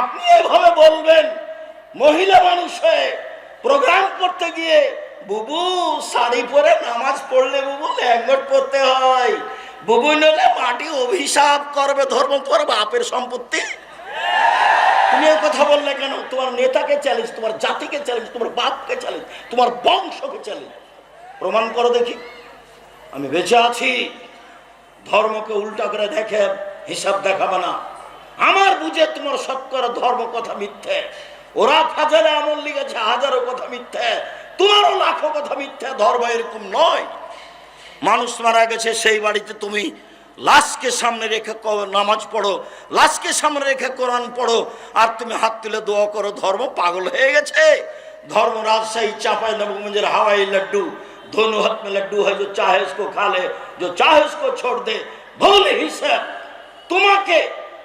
আপনি এভাবে বলবেন? মহিলা মানুষ হয়ে প্রোগ্রাম করতে গিয়ে, বুবু, শাড়ি পরে নামাজ পড়লে বুবু ল্যাঙ্গট পড়তে হয়। বুবু নলে মাটি অভিশাপ করবে, ধর্ম তোমার বাপের সম্পত্তি। তুমি কথা বললে কেন? তোমার নেতাকে চ্যালেঞ্জ তোমার জাতিকে চ্যালেঞ্জ তোমার বাপকে চ্যালেঞ্জ তোমার বংশকে চ্যালেঞ্জ প্রমাণ করো দেখি। আমি বেঁচে আছি। ধর্মকে উল্টা করে দেখে, হিসাব দেখাবে না। আমার বুঝে তোমার সত্তর ধর্ম কথা মিথ্যে ওরা ফাজালে আমল লিখেছে হাজারো কথা মিথ্যে তোমারও লাখো কথা মিথ্যে ধর্ম এরকম নয় মানুষ মারা গেছে সেই বাড়িতে তুমি লাশকে সামনে রেখে ক- নামাজ পড়ো লাশকে সামনে রেখে কোরআন পড়ো আর তুমি হাত তুলে দোয়া করো ধর্ম পাগল হয়ে গেছে ধর্ম राजशाही चापाई नबगंजर हवाई लड्डू दोनों हाथ में लड्डू है जो चाहे उसको खा ले जो चाहे उसको छोड़ दे ভুল হিসাব তোমাকে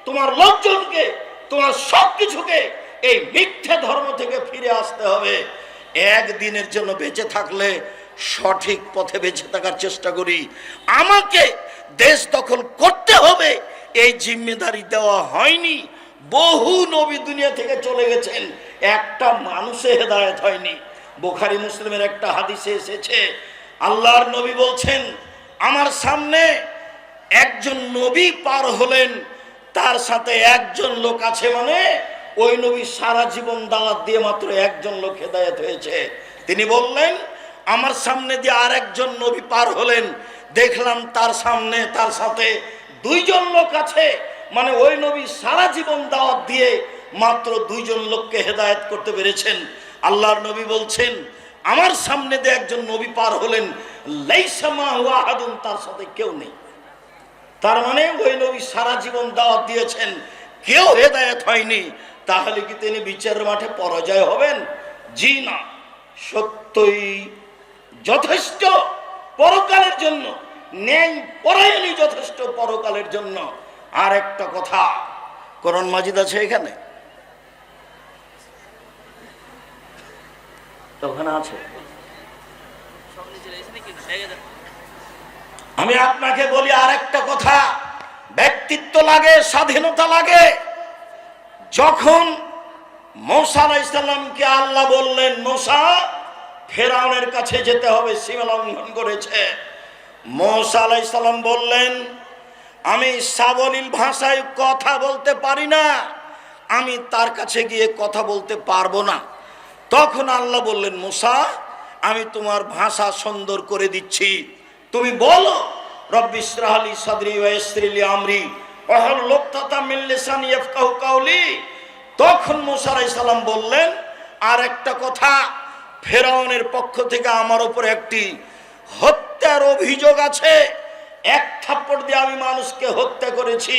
তোমার লোকজনকে, তোমার সব কিছুকে এই মিথ্যে ধর্ম থেকে ফিরে আসতে হবে। একদিনের জন্য বেঁচে থাকলে সঠিক পথে বেঁচে থাকার চেষ্টা করি। আমাকে দেশ দখল করতে হবে, এই জিম্মেদারি দেওয়া হয়নি। বহু নবী দুনিয়া থেকে চলে গেছেন, একটা মানুষে হেদায়ত হয়নি। বোখারি মুসলিমের একটা হাদিসে এসেছে, আল্লাহর নবী বলছেন, আমার সামনে একজন নবী পার হলেন তার সাথে একজন লোক আছে মানে ওই নবী সারা জীবন দাওয়াত দিয়ে মাত্র একজন লোক হেদায়ত হয়েছে। তিনি বললেন, আমার সামনে দিয়ে আর একজন নবী পার হলেন। দেখলাম তার সামনে, তার সাথে দুইজন লোক আছে। মানে ওই নবী সারা জীবন দাওয়াত দিয়ে মাত্র দুইজন লোককে হেদায়েত করতে পেরেছেন। আল্লাহর নবী বলছেন, আমার সামনে দিয়ে একজন নবী পার হলেন। লাইসামা আহাদুন, তার সাথে কেউ নেই। তার মানে ওই নবী সারা জীবন দাওয়াত দিয়েছেন। কেউ হেদায়েত হয়নি। তাহলে কি তিনি বিচারের মাঠে পরাজয় হবেন? জি না। সত্যই যথেষ্ট পরকালের জন্য, ন্যায় পরায়ণই যথেষ্ট পরকালের জন্য। আর একটা কথা করণ মাজিদ আছে এখানে? ওখানে আছে। আমি আপনাকে বলি আর একটা কথা। ব্যক্তিত্ব লাগে, স্বাধীনতা লাগে। যখন মোসা আলাইসাল্লামকে আল্লাহ বললেন, মোসা, ফেরাউনের কাছে যেতে হবে, সীমা লঙ্ঘন করেছে। মোসা আলাইসাল্লাম বললেন, আমি সাবলীল ভাষায় কথা বলতে পারি না। আমি তার কাছে গিয়ে কথা বলতে পারব না। তখন আল্লাহ বললেন, মুসা, আমি তোমার ভাষা সুন্দর করে দিচ্ছি। তুমি বলো রব্বিসরাহলি সদরি ওয়াইসরিলি আমরি ওহল লোকতাতা মিল্লিসান ইয়াফকাহু কাউলি তখন মুসা আলাইহিস সালাম বললেন, আর একটা কথা, ফেরাউনের পক্ষ থেকে আমার উপর একটি হত্যার অভিযোগ আছে। এক থাপ্পড় দিয়ে আমি মানুষকে হত্যা করেছি।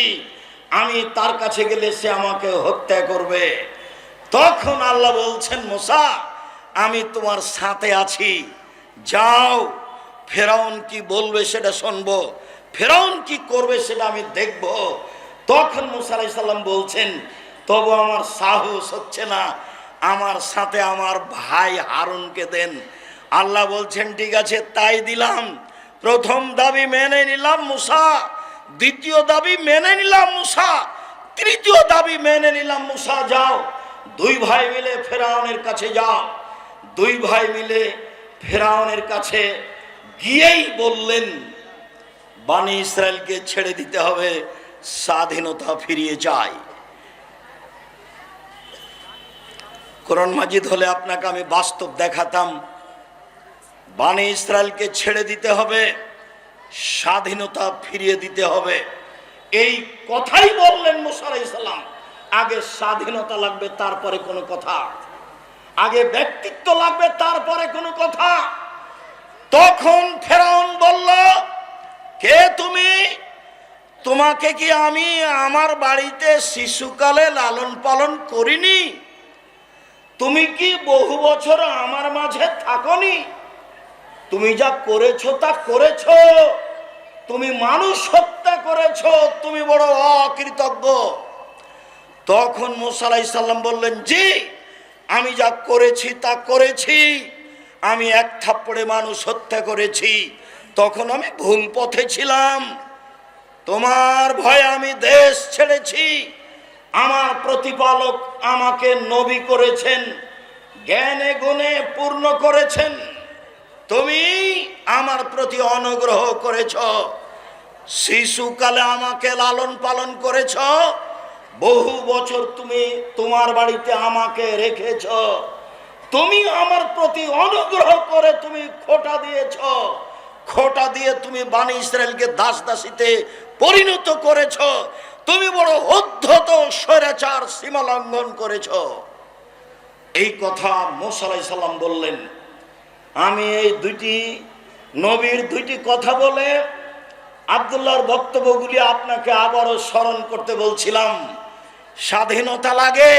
আমি তার কাছে গেলে সে আমাকে হত্যা করবে। তখন আল্লাহ বলছেন, মোসা, আমি তোমার সাথে আছি। যাও ফেরাউন কি বলবে সেটা শুনব, ফেরাউন কি করবে সেটা আমি দেখব। তখন মুসা আলাইসাল্লাম বলছেন, তবু আমার সাহস হচ্ছে না, আমার সাথে আমার ভাই হারুনকে দেন। আল্লাহ বলছেন, ঠিক আছে, তাই দিলাম। প্রথম দাবি মেনে নিলাম মুসা, দ্বিতীয় দাবি মেনে নিলাম মুসা, তৃতীয় দাবি মেনে নিলাম মুসা, যাও। দুই ভাই মিলে ফেরাউনের কাছে যাও। দুই ভাই মিলে ফেরাউনের কাছে গিয়েই বললেন, বানি ইসরায়েলকে ছেড়ে দিতে হবে, স্বাধীনতা ফিরিয়ে যায় কোরআন মাজিদ হলে আপনাকে আমি বাস্তব দেখাতাম, বানি ইসরায়েলকে ছেড়ে দিতে হবে, স্বাধীনতা ফিরিয়ে দিতে হবে। এই কথাই বললেন মুসা ইসলাম আগে স্বাধীনতা লাগবে, তারপরে কোনো কথা। আগে ব্যক্তিত্ব লাগবে, তারপরে কোনো কথা। তখন ফেরাউন বলল, কে তুমি? তোমাকে কি আমি আমার বাড়িতে শিশুকালে লালন পালন করিনি? তুমি কি বহু বছর আমার মাঝে থাকনি? তুমি যা করেছ তা করেছ। তুমি মানুষ হত্যা করেছ। তুমি বড় অকৃতজ্ঞ। তখন মোসালাই সাল্লাম বললেন, জি, আমি যা করেছি তা করেছি। আমি এক থাপ্পড়ে মানুষ হত্যা করেছি। তখন আমি ভুল পথে ছিলাম। তোমার ভয়ে আমি দেশ ছেড়েছি। আমার প্রতিপালক আমাকে নবী করেছেন, জ্ঞানে গুণে পূর্ণ করেছেন। তুমি আমার প্রতি অনুগ্রহ করেছ। শিশুকালে আমাকে লালন পালন করেছ। বহু বছর তুমি তোমার বাড়িতে আমাকে রেখেছ। তুমি আমার প্রতি অনুগ্রহ করে তুমি খোটা দিয়েছ। খোটা দিয়ে তুমি বাণী ইসরায়েলকে দাস দাসীতে পরিণত করেছ। তুমি বড় অধ্যত স্বৈরাচার সীমা লঙ্ঘন করেছ। এই কথা মোসালাই সাল্লাম বললেন। আমি এই দুইটি নবীর দুইটি কথা বলে আবদুল্লাহর বক্তব্যগুলি আপনাকে আবারও স্মরণ করতে বলছিলাম। স্বাধীনতা লাগে,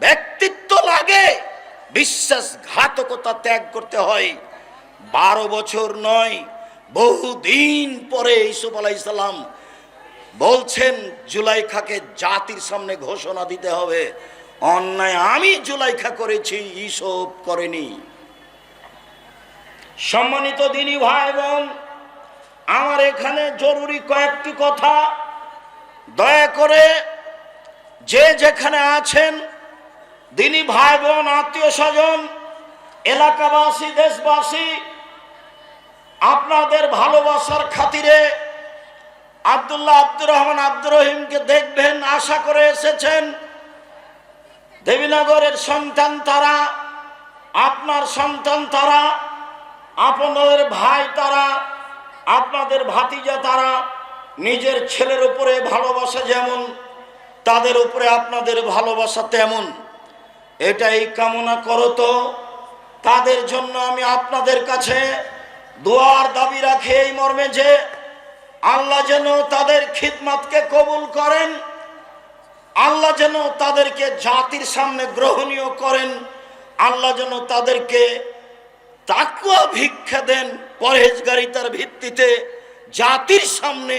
ব্যক্তিত্ব লাগে বিশ্বাসঘাতকতা ত্যাগ করতে হয়। বারো বছর নয়, বহুদিন পরে ইসুফ আলাইসাল্লাম বলছেন, জুলাইখাকে জাতির সামনে ঘোষণা দিতে হবে। অন্যায় আমি জুলাইখা করেছি ইসব করেনি। সম্মানিত দিনী ভাই বোন আমার এখানে জরুরি কয়েকটি কথা। দয়া করে যে যেখানে আছেন দিনী ভাই বোন, আত্মীয় স্বজন, এলাকাবাসী, দেশবাসী, আপনাদের ভালোবাসার খাতিরে আব্দুল্লাহ আব্দুর রহমান আব্দুর রহিমকে দেখবেন, আশা করে এসেছেন। দেবীনগরের সন্তান তারা, আপনার সন্তান তারা, আপনাদের ভাই তারা, আপনাদের ভাতিজা তারা, নিজের ছেলের উপরে ভালোবাসা যেমন, তাদের উপরে আপনাদের ভালোবাসা তেমন। এটাই কামনা করো তো। তাদের জন্য আমি আপনাদের কাছে দোয়ার দাবি রাখি এই মর্মে যে আল্লাহ যেন তাদের খিদমাতকে কবুল করেন, আল্লাহ যেন তাদেরকে জাতির সামনে গ্রহণীয় করেন, আল্লাহ যেন তাদেরকে তাকুয়া ভিক্ষা দেন পরহেজগারিতার ভিত্তিতে জাতির সামনে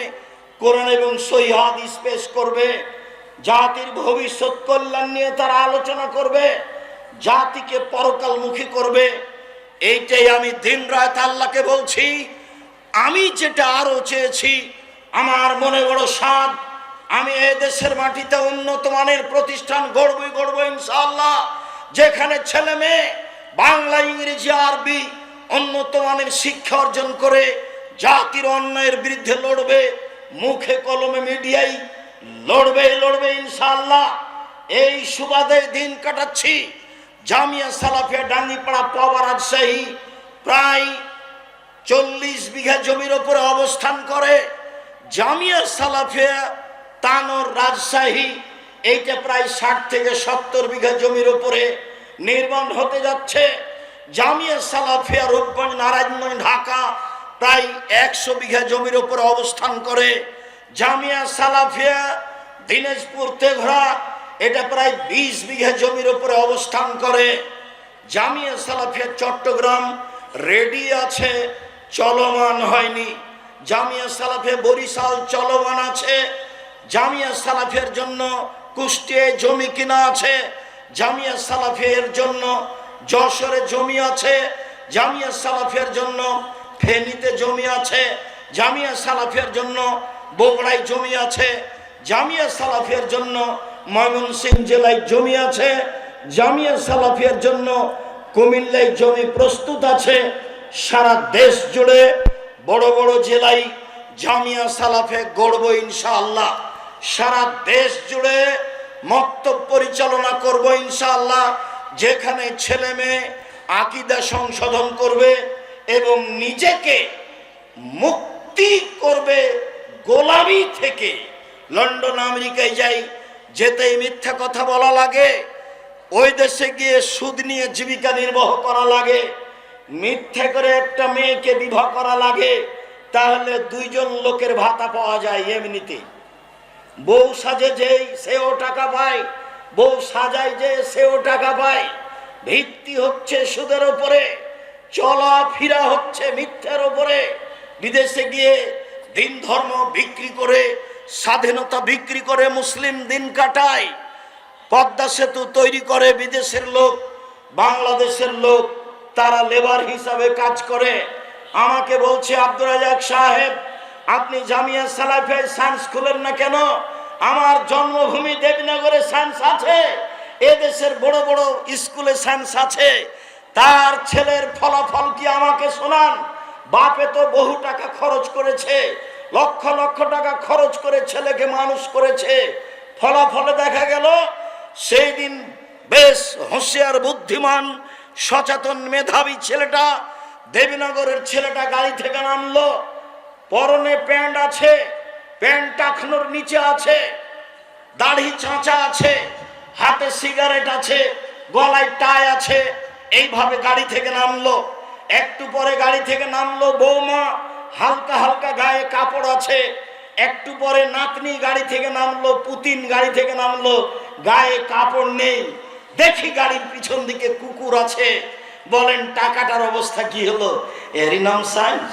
কোরআন এবং সহিহাদ পেশ করবে। জাতির ভবিষ্যৎ কল্যাণ নিয়ে তারা আলোচনা করবে, জাতিকে পরকালমুখী করবে। এইটাই আমি দিন রাত আল্লাহকে বলছি। আমি যেটা আরও চেয়েছি, আমার মনে বড় স্বাদ, আমি এ দেশের মাটিতে উন্নত মানের প্রতিষ্ঠান গড়বই গড়বো ইনশাআল্লাহ। যেখানে ছেলে মেয়ে বাংলা, ইংরেজি, আরবি উন্নত মানের শিক্ষা অর্জন করে, জাতির অন্যায়ের বিরুদ্ধে লড়বে, মুখে কলমে মিডিয়াই লড়বে লড়বে ইনশাআল্লাহ। এই সুবাদে দিন কাটাচ্ছি। জামিয়া সালাফিয়া ডাঙ্গিপাড়া পাওয়া রাজশাহী প্রায় চল্লিশ বিঘা জমির ওপরে অবস্থান করে। জামিয়া সালাফিয়া তানোর রাজশাহী, এইটা প্রায় ষাট থেকে সত্তর বিঘা জমির ওপরে নির্মাণ হতে যাচ্ছে। জামিয়া সালাফিয়া রূপগঞ্জ, নারায়ণগঞ্জ, ঢাকা প্রায় একশো বিঘা জমির ওপরে অবস্থান করে। জামিয়া সালাফিয়া, দিনাজপুর তেঘরা, এটা প্রায় বিশ বিঘা জমির উপরে অবস্থান করে। জামিয়া সালাফিয়া চট্টগ্রাম, রেডি আছে, চলমান হয়নি। জামিয়া সালাফে বরিশাল চলমান আছে। জামিয়া সালাফের জন্য কুষ্টিয়ায় জমি কিনা আছে। জামিয়া সালাফের জন্য যশোরে জমি আছে। জামিয়া সালাফের জন্য ফেনীতে জমি আছে। জামিয়া সালাফের জন্য বগুড়ায় জমি আছে, জামিয়া সালাফিয়ার জন্য, ময়মনসিংহ জেলায় জমি আছে, জামিয়া সালাফিয়ার জন্য কুমিল্লায় জমি প্রস্তুত আছে। সারা দেশ জুড়ে বড় বড় জেলায় জামিয়া সালাফে গড়ব ইনশাআল্লাহ। সারা দেশ জুড়ে মক্তব পরিচালনা করব ইনশাআল্লাহ, যেখানে ছেলে মেয়ে আকিদা সংশোধন করবে এবং নিজেকে মুক্তি করবে গোলামি থেকে লন্ডন, আমেরিকায় যাই, যেতেই মিথ্যা কথা বলা লাগে, ওই দেশে গিয়ে সুদ নিয়ে জীবিকা নির্বাহ করা লাগে, মিথ্যা করে একটা মেয়েকে বিবাহ করা লাগে, তাহলে দুইজন লোকের ভাতা পাওয়া যায় এমনিতে। বউ সাজে যেই, সেও টাকা পায়, বউ সাজায় যে, সেও টাকা পায়। ভিত্তি হচ্ছে সুদের উপরে চলা ফিরা হচ্ছে মিথ্যার ওপরে বিদেশে গিয়ে দিন ধর্ম বিক্রি করে, স্বাধীনতা বিক্রি করে মুসলিম দিন কাটায়। পদ্মা সেতু তৈরি করে বিদেশের লোক, বাংলাদেশের লোক, তারা লেবার হিসাবে কাজ করে। আমাকে বলছে আব্দুল রাজাক সাহেব, আপনি জামিয়া সালাফে সায়েন্স খুলেন না কেন? আমার জন্মভূমি দেবনগরে সায়েন্স আছে, এদেশের বড় বড় স্কুলে সায়েন্স আছে। তার ছেলের ফলাফল কি আমাকে শোনান? বাপে তো বহু টাকা খরচ করেছে, লক্ষ লক্ষ টাকা খরচ করে ছেলেকে মানুষ করেছে। ফলাফলে দেখা গেল, সেই দিন বেশ হুঁশিয়ার, বুদ্ধিমান, সচেতন মেধাবী ছেলেটা দেবীনগরের ছেলেটা গাড়ি থেকে নামলো। পরনে প্যান্ট আছে, প্যান্ট টাকনোর নিচে আছে, দাড়ি চাঁচা আছে, হাতে সিগারেট আছে, গলায় টাই আছে, এইভাবে গাড়ি থেকে নামলো। একটু পরে গাড়ি থেকে নামলো বৌমা। হালকা হালকা গায়ে কাপড় আছে। একটু পরে নাতনি গাড়ি থেকে নামলো, পুতিন গাড়ি থেকে নামলো। গায়ে কাপড় নেই। দেখি গাড়ির পিছন দিকে কুকুর আছে। বলেন, টাকাটার অবস্থা কি হলো? এরই নাম সায়েন্স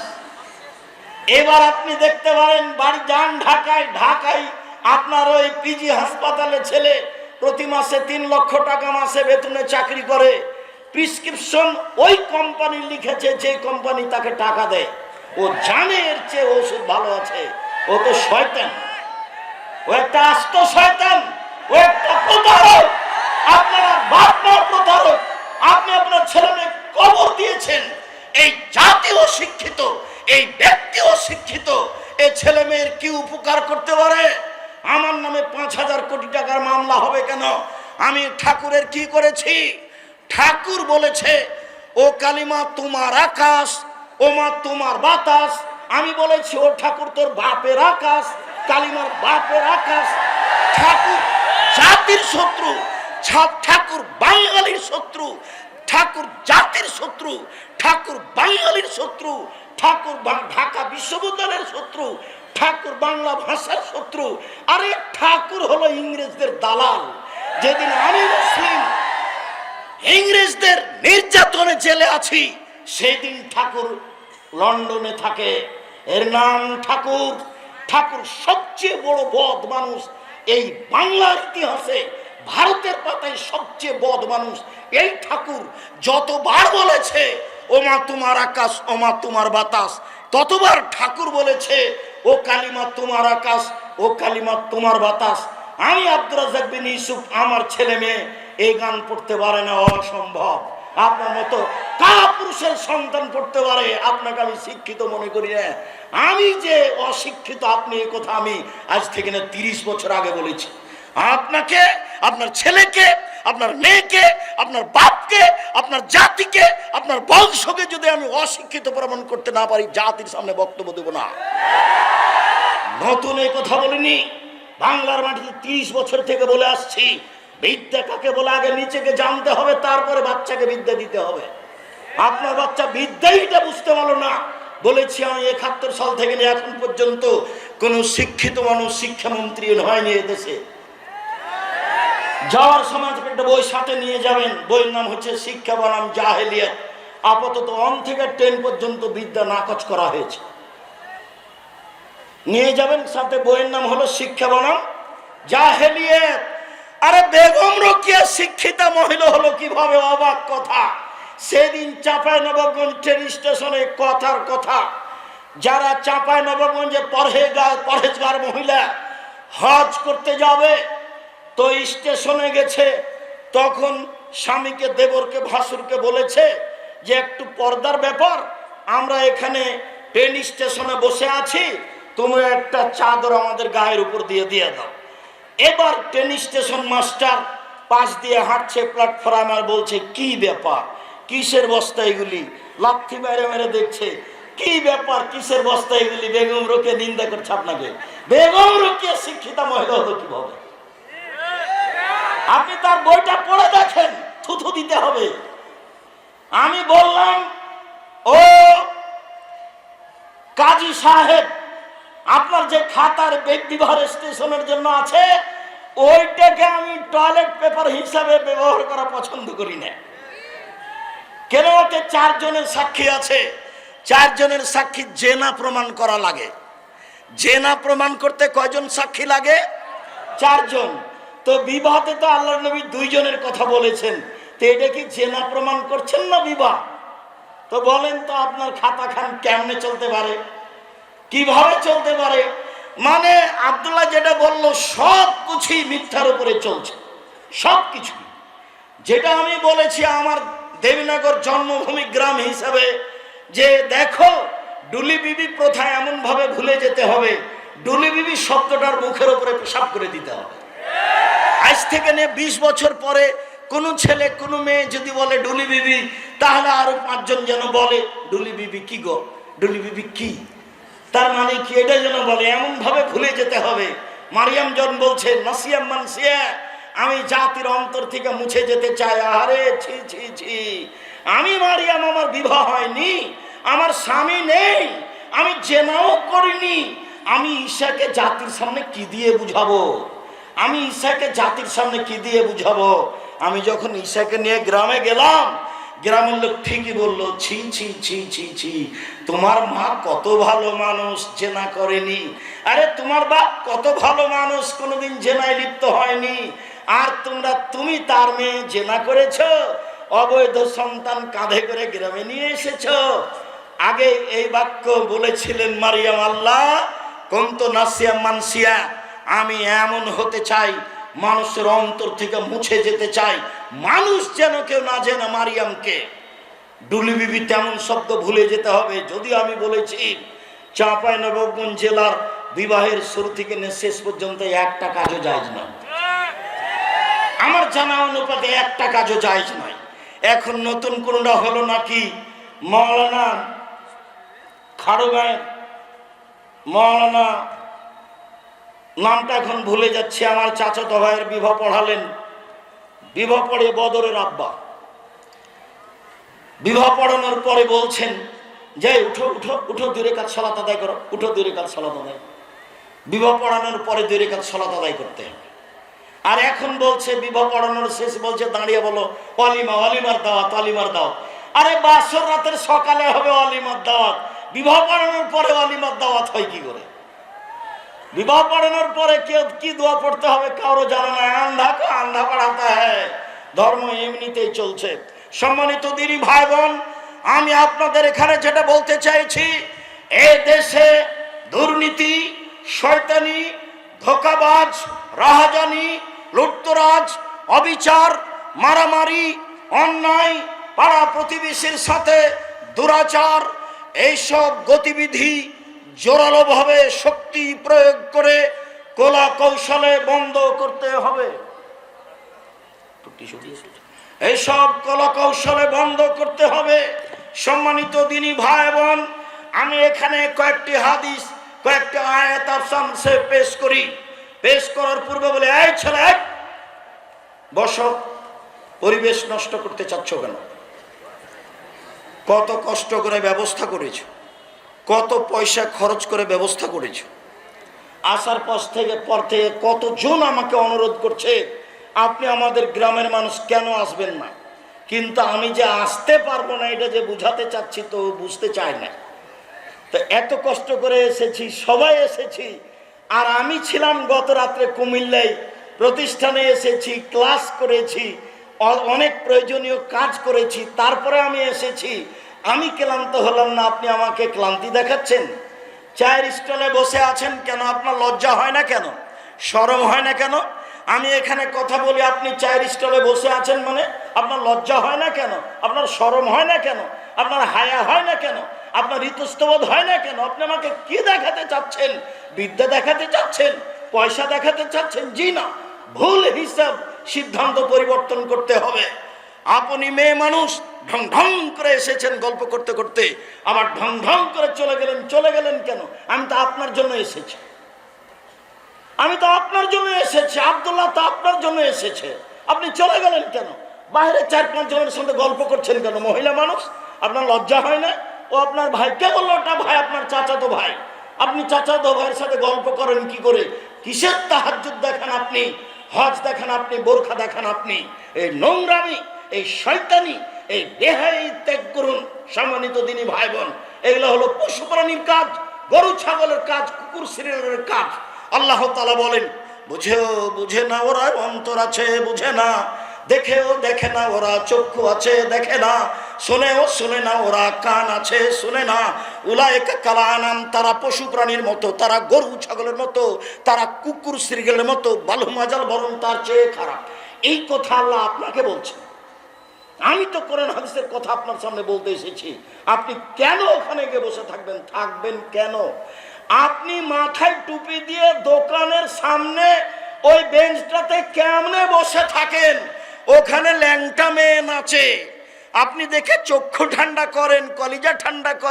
এবার আপনি দেখতে পারেন, বাড়ি যান ঢাকায়। ঢাকায় আপনার ওই পিজি হাসপাতালে ছেলে প্রতি মাসে তিন লক্ষ টাকা মাসে বেতনে চাকরি করে। প্রিসক্রিপশন ওই কোম্পানি লিখেছে, যে কোম্পানি তাকে টাকা দেয়। ও জানে এর চেয়ে ওষুধ ভালো আছে। ও তো শয়তান। ও একটা আস্ত শয়তান। ও একটা প্রতারক। আপনারা বাপ মা প্রতারক। আপনি আপনার ছেলে মেয়ে কবর দিয়েছেন। এই জাতীয় শিক্ষিত, এই ব্যক্তিও শিক্ষিত। এই ছেলে মেয়ের কি উপকার করতে পারে? আমার নামে পাঁচ হাজার কোটি টাকার মামলা হবে কেন? আমি ঠাকুরের কি করেছি? ঠাকুর বলেছে, ও কালিমা তোমার আকাশ, ও মা তোমার বাতাস। আমি বলেছি, ও ঠাকুর তোর বাপের আকাশ, কালিমার বাপের আকাশ। ঠাকুর জাতির শত্রু ঠাকুর বাঙালির শত্রু, ঠাকুর জাতির শত্রু, ঠাকুর বাঙালির শত্রু, ঠাকুর ঢাকা বিশ্ববিদ্যালয়ের শত্রু, ঠাকুর বাংলা ভাষার শত্রু। আরে ঠাকুর হলো ইংরেজদের দালাল। যেদিন আমি মুসলিম ইংরেজদের নির্যাতনে জেলে আছি। সেই দিন ঠাকুর লন্ডনে থাকে। এর নাম ঠাকুর। ঠাকুর সবচেয়ে বড় বদ মানুষ। এই বাংলার ইতিহাসে ভারতের পাতায় সবচেয়ে বদ মানুষ এই ঠাকুর। যতবার বলেছে, ওমা তোমার আকাশ, ওমা তোমার বাতাস, ততবার ঠাকুর বলেছে, ও কালিমা তোমার আকাশ, ও কালিমা তোমার বাতাস। আমি আব্দুর রাজাক বিন ইউসুফ, আমার ছেলে মেয়ে এই গান পড়তে পারে না, অসম্ভব। আপনার মতো পুরুষের সন্তান পড়তে পারে, আপনাকে আমি শিক্ষিত মনে করি না। আমি যে অশিক্ষিত, আপনি এই কথা আমি আজ থেকে না তিরিশ বছর আগে বলেছি। আপনাকে, আপনার ছেলেকে, আপনার মেয়েকে, আপনার বাপকে, আপনার জাতিকে, আপনার বংশকে যদি আমি অশিক্ষিত প্রমাণ করতে না পারি, জাতির সামনে বক্তব্য দেব না। নতুন এই কথা বলিনি। বাংলার মাটিতে তিরিশ বছর থেকে বলে আসছি বিদ্যা কাকে বলে? আগে নিচেকে জানতে হবে, তারপরে বাচ্চাকে বিদ্যা দিতে হবে। আপনার বাচ্চা বিদ্যাইটা বুঝতে পারল না। বলেছি, আমি একাত্তর সাল থেকে নিয়ে এখন পর্যন্ত কোন শিক্ষিত মানুষ, শিক্ষামন্ত্রী হয়নি এদেশে যাওয়ার সময় একটা বই সাথে নিয়ে যাবেন, বইয়ের নাম হচ্ছে শিক্ষা বনাম জাহেলিয়াত। আপাতত অন থেকে টেন পর্যন্ত বিদ্যা নাকচ করা হয়েছে। নিয়ে যাবেন সাথে, বইয়ের নাম হলো শিক্ষা বনাম জাহেলিয়াত। আরে বেগম রকিয়া শিক্ষিতা মহিলা হলো কীভাবে অবাক কথা? সেদিন নবাবগঞ্জ ট্রেন স্টেশনে কথার কথা। যারা চাপাই নবাবগঞ্জে পরহেগার পরহেজগার মহিলা হজ করতে যাবে, তো স্টেশনে গেছে। তখন স্বামীকে, দেবরকে, ভাসুরকে বলেছে যে, একটু পর্দার ব্যাপার, আমরা এখানে ট্রেন স্টেশনে বসে আছি, তোমরা একটা চাদর আমাদের গায়ের উপর দিয়ে দিয়ে দাও। এবার ট্রেন স্টেশন মাস্টার পাশ দিয়ে হাঁটছে প্ল্যাটফর্ম আর বলছে, কি ব্যাপার? কিসের বস্তা এগুলি? লাথি মেরে মেরে দেখছে, কি ব্যাপার? কিসের বস্তা এগুলি? বেগম রোকে নিন্দা করছে আপনাকে। বেগম রোকে শিক্ষিতা মহিলা হতো কীভাবে? আপনি তার বইটা পড়ে দেখেন, থুথু দিতে হবে। আমি বললাম, ও কাজী সাহেব আপনার যে খাতার বিবাহ স্টেশনের জন্য আছে, ওইটাকে আমি টয়লেট পেপার হিসাবে ব্যবহার করা পছন্দ করি না। কেন ওতে চারজনের সাক্ষী আছে? চারজনের সাক্ষী জেনা প্রমাণ করা লাগে। জেনা প্রমাণ করতে কয়জন সাক্ষী লাগে? চারজন। তো বিবাহতে তো আল্লাহ নবী দুইজনের কথা বলেছেন। তো এটা কি জেনা প্রমাণ করছেন না বিবাহ? তো বলেন তো আপনার খাতা খান কেমনে চলতে পারে? কীভাবে চলতে পারে? মানে আব্দুল্লাহ যেটা বলল, সব কিছুই মিথ্যার উপরে চলছে। সব কিছু যেটা আমি বলেছি, আমার দেবীনগর জন্মভূমি গ্রাম হিসাবে, যে দেখো, ডুলি বিবি প্রথা এমন ভাবে ভুলে যেতে হবে। ডুলি বিবি শব্দটার মুখের উপরে পেশাব করে দিতে হবে। আজ থেকে নিয়ে বিশ বছর পরে কোনো ছেলে, কোনো মেয়ে যদি বলে ডুলি বিবি, তাহলে আরও পাঁচজন যেন বলে, ডুলি বিবি কি গো? ডুলি বিবি কি? তার মানে কি? এটা যেন বলে এমন ভাবে ভুলে যেতে হবে। মারিয়াম জন বলছে নাসিয়াম মানসিয়া, আমি জাতির অন্তর থেকে মুছে যেতে চাই। আরে ছি ছি ছি। আমি মারিয়াম, আমার বিবাহ হয়নি, আমার স্বামী নেই, আমি জেনাও করিনি। আমি ঈশাকে জাতির সামনে কি দিয়ে বুঝাবো? আমি ঈশাকে জাতির সামনে কি দিয়ে বুঝাবো? আমি যখন ঈশাকে নিয়ে গ্রামে গেলাম গ্রামের লোক ঠিকই বলল, ছি ছি ছি ছি ছি, তোমার মা কত ভালো মানুষ, জেনা করেনি। আরে তোমার বাপ কত ভালো মানুষ, কোনোদিন জেনায় লিপ্ত হয়নি। আর তোমরা, তুমি তার মেয়ে জেনা করেছ, অবৈধ সন্তান কাঁধে করে গ্রামে নিয়ে এসেছ। আগে এই বাক্য বলেছিলেন মারিয়াম আল্লাহ, কন্ত নাসিয়া মানসিয়া, আমি এমন হতে চাই মানুষের অন্তর থেকে মুছে যেতে চাই মানুষ যেন কেউ না জেনে মারিয়ামকে। ডুলি বিবি তেমন শব্দ ভুলে যেতে হবে। যদিও আমি বলেছি, চাঁপাই নবগঞ্জ জেলার বিবাহের শুরু থেকে শেষ পর্যন্ত একটা কাজও যায় না আমার জানা অনুপাতে একটা কাজও যায় নয়। এখন নতুন কোনটা হলো নাকি মৌলানা খাড়োগাঁয়ের মৌলানা নামটা এখন ভুলে যাচ্ছে, আমার চাচাতো ভাইয়ের বিবাহ পড়ালেন। বিবাহ পড়ে বদরের আব্বা। বিবাহ পড়ানোর পরে বলছেন যে উঠো উঠো উঠো, দূরে কাজ সলাত আদায় করো, উঠো, দূরে কাজ সলাত আদায় বিবাহ পড়ানোর পরে দূরে কাজ সলাত আদায় করতে হবে। আর এখন বলছে, বিবাহ পড়ানোর শেষ বলছে, দাঁড়িয়ে বলো অলিমা অলিমার দাওয়াত অলিমার দাওয়াত। আরে বাসর রাতের সকালে হবে অলিমার দাওয়াত। বিবাহ পড়ানোর পরে অলিমার দাওয়াত হয় কি করে? বিবাহ পড়ানোর পরে কেউ কি দোয়া পড়তে হবে? কারও জানা নাই। আন্ধা কো আন্ধা পড়াতে হ্যাঁ। ধর্ম এমনিতেই চলছে। সম্মানিত দিদি ভাই বোন আমি আপনাদের এখানে যেটা বলতে চাইছি, এ দেশে দুর্নীতি, শয়তানি, ধোকাবাজ, রাহাজানি, লুটতরাজ, অবিচার, মারামারি, অন্যায়, পাড়া প্রতিবেশীর সাথে দুরাচার, এইসব গতিবিধি জোরালোভাবে শক্তি প্রয়োগ করে কলা কৌশলে বন্ধ করতে হবে। এইসব কলা কৌশলে বন্ধ করতে হবে। সম্মানিত দিনী ভাই বোন আমি এখানে কয়েকটি হাদিস, কয়েকটি আয়াত আফসানসে পেশ করি। পেশ করার পূর্বে বলে, এই ছেলে, বস। পরিবেশ নষ্ট করতে চাচ্ছ কেন? কত কষ্ট করে ব্যবস্থা করেছ। কত পয়সা খরচ করে ব্যবস্থা করেছ? আসার পর থেকে পর থেকে কতজন আমাকে অনুরোধ করছে, আপনি আমাদের গ্রামের মানুষ কেন আসবেন না? কিন্তু আমি যে আসতে পারব না, এটা যে বুঝাতে চাচ্ছি তো বুঝতে চায় না। তো এত কষ্ট করে এসেছি, সবাই এসেছি। আর আমি ছিলাম গত রাত্রে কুমিল্লায়, প্রতিষ্ঠানে এসেছি, ক্লাস করেছি অনেক প্রয়োজনীয় কাজ করেছি, তারপরে আমি এসেছি। আমি ক্লান্ত হলাম না, আপনি আমাকে ক্লান্তি দেখাচ্ছেন? চায়ের স্টলে বসে আছেন কেন? আপনার লজ্জা হয় না কেন? সরম হয় না কেন? আমি এখানে কথা বলি, আপনি চায়ের স্টলে বসে আছেন মানে আপনার লজ্জা হয় না কেন? আপনার সরম হয় না কেন? আপনার হায়া হয় না কেন? আপনার ঋতুস্তবোধ হয় না কেন? আপনি আমাকে কি দেখাতে চাচ্ছেন? বিদ্যা দেখাতে চাচ্ছেন? পয়সা দেখাতে চাচ্ছেন? জি না। ভুল হিসাব সিদ্ধান্ত পরিবর্তন করতে হবে। আপনি মেয়ে মানুষ, ঢং ঢং করে এসেছেন গল্প করতে করতে। আবার ঢং ঢং করে চলে গেলেন চলে গেলেন কেন? আমি তো আপনার জন্য এসেছি। আমি তো আপনার জন্য এসেছি, আব্দুল্লাহ তো আপনার জন্য এসেছে। আপনি চলে গেলেন কেন? বাইরে চার পাঁচ জনের সঙ্গে গল্প করছেন কেন? মহিলা মানুষ, আপনার লজ্জা হয় না? ও আপনার ভাই, কে বলল ওটা ভাই? আপনার চাচাতো ভাই। আপনি চাচাতো ভাইয়ের সাথে গল্প করেন কি করে? কিসের তাহাজুদ দেখান আপনি? হজ দেখান আপনি? বোরখা দেখান আপনি? এই নোংরামি এই শয়তানি, এই দেহাই ত্যাগ করুন সম্মানিত দিনী ভাই বোন এগুলো হলো পশু প্রাণীর কাজ, গরু ছাগলের কাজ, কুকুর সিরিয়ালের কাজ। আল্লাহ তালা বলেন, বুঝেও বুঝে না ওরা অন্তর আছে, বুঝে না। দেখেও দেখে না ওরা চক্ষু আছে, দেখে না। শোনেও শোনে না ওরা কান আছে, শুনে না। উলায়ক কালানাম, তারা পশু প্রাণীর মতো, তারা গরু ছাগলের মতো, তারা কুকুর শ্রীগেলের মতো বালু মাজাল বরং তার চেয়ে খারাপ। এই কথা আল্লাহ আপনাকে বলছেন। আমি তো কোরআন হাদিসের কথা আপনার সামনে বলতে এসেছি। আপনি কেন ওখানে গিয়ে বসে থাকবেন? থাকবেন কেন? আপনি মাথায় টুপি দিয়ে দোকানের সামনে ওই বেঞ্চটাতে কেমনে বসে থাকেন? ওখানে ল্যাংটা মেয়ে নাচে। আপনি দেখে চক্ষু ঠান্ডা করেন, কলিজা ঠান্ডা করেন।